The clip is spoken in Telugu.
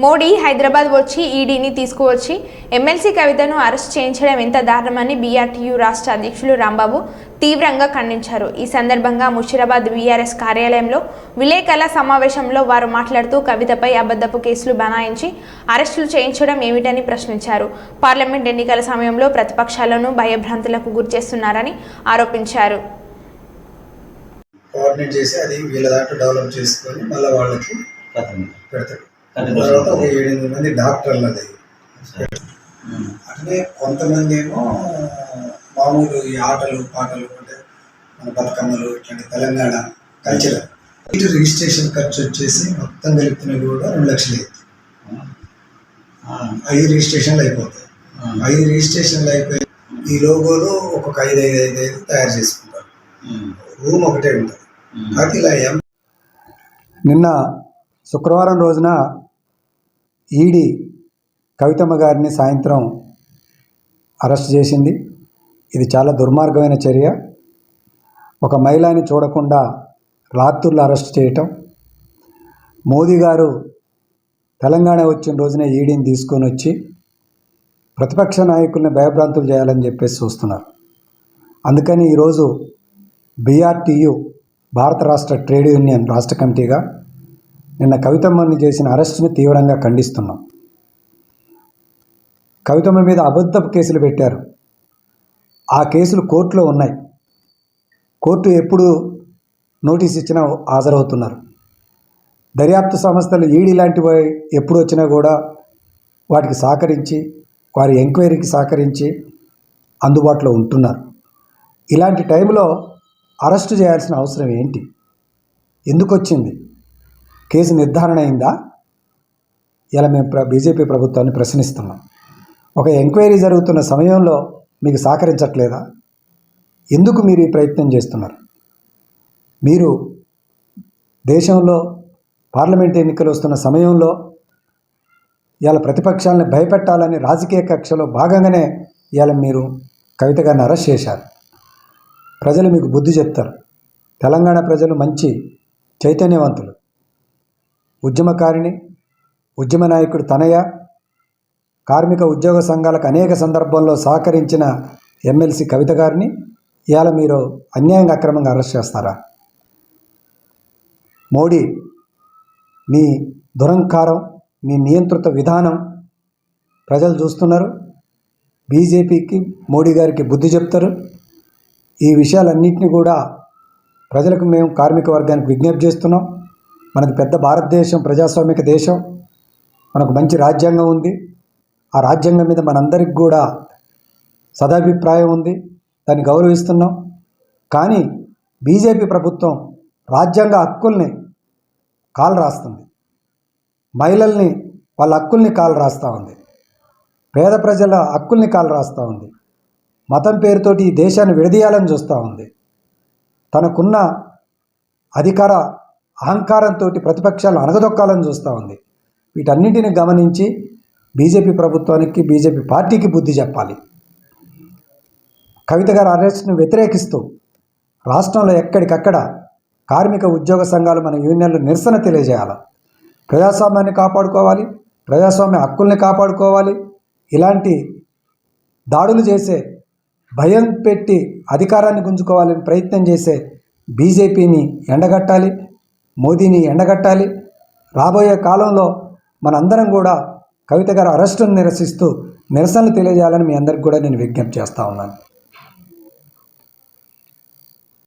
మోడీ హైదరాబాద్ వచ్చి ఈడీని తీసుకువచ్చి ఎమ్మెల్సీ కవితను అరెస్ట్ చేయించడం ఎంత దారుణమని బీఆర్టీయూ రాష్ట్ర అధ్యక్షులు రాంబాబు తీవ్రంగా ఖండించారు. ఈ సందర్భంగా ముషిరాబాద్ బీఆర్ఎస్ కార్యాలయంలో విలేకరుల సమావేశంలో వారు మాట్లాడుతూ కవితపై అబద్ధపు కేసులు బనాయించి అరెస్టులు చేయించడం ఏమిటని ప్రశ్నించారు. పార్లమెంట్ ఎన్నికల సమయంలో ప్రతిపక్షాలను భయభ్రాంతులకు గురిచేస్తున్నారని ఆరోపించారు. కోఆర్డినేట్ చేసి అది వీళ్ళ దాంట్లో డెవలప్ చేసుకొని మళ్ళీ వాళ్ళకి పెడతారు. కథని తర్వాత ఒక ఏడెనిమిది మంది డాక్టర్లు అది. అట్లనే కొంతమంది ఏమో మామూలు ఈ ఆటలు పాటలు అంటే మన బతుకమ్మలు ఇట్లాంటి తెలంగాణ కల్చరల్ ఇటు రిజిస్ట్రేషన్ ఖర్చు వచ్చేసి మొత్తం కలుపుతున్నవి కూడా రెండు లక్షలు అవుతుంది ఐదు రిజిస్ట్రేషన్లు అయిపోతాయి. ఐదు రిజిస్ట్రేషన్లు అయిపోయి ఈ లోగోలు ఒక్కొక్క ఐదు ఐదు ఐదు ఐదు తయారు చేసుకుంటారు. రూమ్ ఒకటే ఉంటుంది. కాకపోతే ఇలా నిన్న శుక్రవారం రోజున ఈడీ కవితమ్మ గారిని సాయంత్రం అరెస్ట్ చేసింది. ఇది చాలా దుర్మార్గమైన చర్య. ఒక మహిళని చూడకుండా రాత్రులు అరెస్ట్ చేయటం. మోదీ గారు తెలంగాణ వచ్చిన రోజున ఈడీని తీసుకొని వచ్చి ప్రతిపక్ష నాయకుల్ని భయభ్రాంతులు చేయాలని చెప్పేసి చూస్తున్నారు. అందుకని ఈరోజు బీఆర్టీయు భారత రాష్ట్ర ట్రేడ్ యూనియన్ రాష్ట్ర కమిటీగా నిన్న కవితమ్మని చేసిన అరెస్టును తీవ్రంగా ఖండిస్తున్నాం. కవితమ్మ మీద అబద్ధపు కేసులు పెట్టారు. ఆ కేసులు కోర్టులో ఉన్నాయి. కోర్టు ఎప్పుడు నోటీస్ ఇచ్చినా హాజరవుతున్నారు. దర్యాప్తు సంస్థలు ఈడీ లాంటివి ఎప్పుడు వచ్చినా కూడా వాటికి సహకరించి వారి ఎంక్వైరీకి సహకరించి అందుబాటులో ఉంటున్నారు. ఇలాంటి టైంలో అరెస్టు చేయాల్సిన అవసరం ఏంటి? ఎందుకు వచ్చింది కేసు నిర్ధారణ అయిందా? ఇలా మేము ప్ర బీజేపీ ప్రభుత్వాన్ని ప్రశ్నిస్తున్నాం. ఒక ఎంక్వైరీ జరుగుతున్న సమయంలో మీకు సహకరించట్లేదా? ఎందుకు మీరు ఈ ప్రయత్నం చేస్తున్నారు? మీరు దేశంలో పార్లమెంట్ ఎన్నికలు వస్తున్న సమయంలో ఇవాళ ప్రతిపక్షాలను భయపెట్టాలని రాజకీయ కక్షలో భాగంగానే ఇవాళ మీరు కవిత గారిని అరెస్ట్ చేశారు. ప్రజలు మీకు బుద్ధి చెప్తారు. తెలంగాణ ప్రజలు మంచి చైతన్యవంతులు. ఉద్యమకారిణి ఉద్యమ నాయకుడు తనయ కార్మిక ఉద్యోగ సంఘాలకు అనేక సందర్భాల్లో సహకరించిన ఎమ్మెల్సీ కవిత గారిని ఇవాళ మీరు అన్యాయంగా అక్రమంగా అరెస్ట్ చేస్తారా? మోడీ నీ దురంకారం నీ నియంత్రిత విధానం ప్రజలు చూస్తున్నారు. బీజేపీకి మోడీ గారికి బుద్ధి చెప్తారు. ఈ విషయాలన్నింటినీ కూడా ప్రజలకు మేము కార్మిక వర్గానికి విజ్ఞప్తి చేస్తున్నాం. మనది పెద్ద భారతదేశం ప్రజాస్వామిక దేశం. మనకు మంచి రాజ్యాంగం ఉంది. ఆ రాజ్యాంగం మీద మనందరికి కూడా సదాభిప్రాయం ఉంది. దాన్ని గౌరవిస్తున్నాం. కానీ బీజేపీ ప్రభుత్వం రాజ్యాంగ హక్కుల్ని కాలు రాస్తుంది. మహిళల్ని వాళ్ళ హక్కుల్ని కాలు రాస్తూ ఉంది. పేద ప్రజల హక్కుల్ని కాలు రాస్తూ ఉంది. మతం పేరుతోటి ఈ దేశాన్ని విడదీయాలని చూస్తూ ఉంది. తనకున్న అధికార అహంకారంతో ప్రతిపక్షాలు అణగదొక్కాలని చూస్తూ ఉంది. వీటన్నింటిని గమనించి బీజేపీ ప్రభుత్వానికి బీజేపీ పార్టీకి బుద్ధి చెప్పాలి. కవిత గారి అరెస్ట్ను వ్యతిరేకిస్తూ రాష్ట్రంలో ఎక్కడికక్కడ కార్మిక ఉద్యోగ సంఘాలు మన యూనియన్లు నిరసన తెలియజేయాలి. ప్రజాస్వామ్యాన్ని కాపాడుకోవాలి ప్రజాస్వామ్య హక్కుల్ని కాపాడుకోవాలి. ఇలాంటి దాడులు చేసే భయం పెట్టి అధికారాన్ని గుంజుకోవాలని ప్రయత్నం చేసే బీజేపీని ఎండగట్టాలి. మోదీని ఎండగట్టాలి. రాబోయే కాలంలో మనందరం కూడా కవిత గారు అరెస్టును నిరసిస్తూ నిరసనలు తెలియజేయాలని మీ అందరికి కూడా నేను విజ్ఞప్తి చేస్తూ ఉన్నాను.